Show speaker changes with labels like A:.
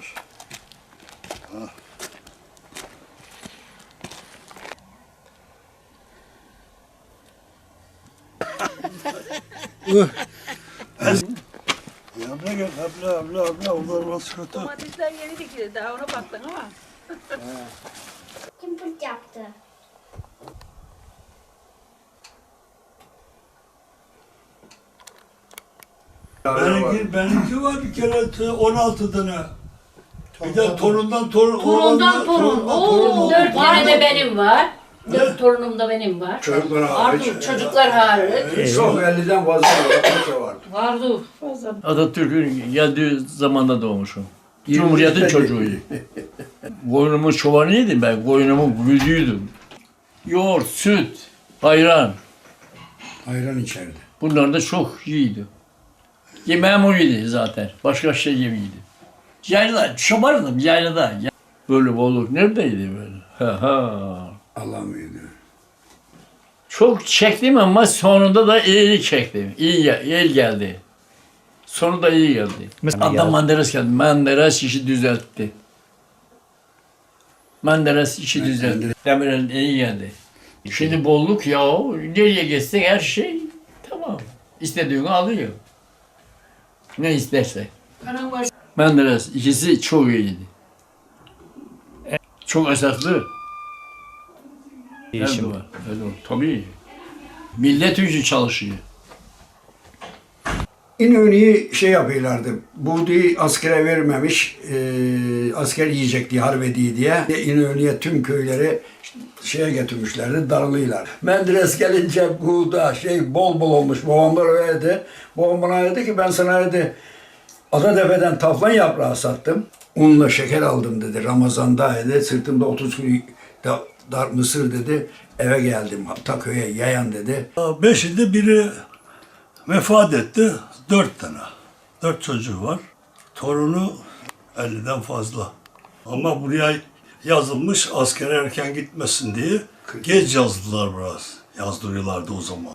A: ver. Yanına gel, abla, abla, abla, onlar nasıl kötü?
B: Domatesler yeni dikildi. Daha ona baktın ama.
C: Kim pırt yaptı?
A: Benimki, benimki var bir kere t- 16 tane. Bir de torundan torun.
D: Torundan torun. Oo, dört tane de benim var. Dört torunum da benim var.
E: Çocuklar hariç.
D: Vardı, çocuklar hariç.
E: Çok 50'den fazla var. vardı.
D: Vardı.
B: Fazla.
F: Atatürk'ün geldiği zamanda doğmuşum. Cumhuriyetin çocuğuyum. Koyunumun çobanıydım ben, koyunumun güdüydüm. Yoğurt, süt, ayran.
E: Ayran içerdi.
F: Bunlar da çok iyiydi. Yemeğim oydu zaten. Başka şey yemiydi. Yaylada, çobandım yaylada. Ya- Böyle bolluk neredeydi böyle? Ha ha.
E: Allah'ım iyiydi.
F: Çok çektim ama sonunda da iyi çektim. İyi, iyi geldi. Sonu da iyi geldi. Adam Menderes geldi. Menderes işi düzeltti. Menderes işi düzeltti. Demirel iyi geldi. Şimdi bolluk ya. Nereye geçsen her şey tamam. İstediğini alıyor. Ne isterse.
D: Anam var.
F: Menderes ikisi çok iyiydi. Çok esaslı.
G: Değişim
F: var. Erdoğan, Tabii. Millet için çalışıyor.
E: İnönü'yü şey yapıyorlardı. Buğdayı askere vermemiş, e, asker yiyecek diye, harbediği diye. İnönü'ye tüm köyleri şeye getirmişlerdi, darılıyorlar. Menderes gelince buğda şey bol bol olmuş. Babamlar öyle dedi. Babam bana dedi ki ben sana dedi Adadepe'den taflan yaprağı sattım. Unla şeker aldım dedi. Ramazan'da dedi. Sırtımda 30 kilo da, dar mısır dedi. Eve geldim. Ta köye yayan dedi.
A: Beşinde biri vefat etti. Dört tane. Dört çocuğu var. Torunu 50'den fazla. Ama buraya yazılmış askere erken gitmesin diye geç yazdılar biraz. Yazdırıyorlardı o zaman.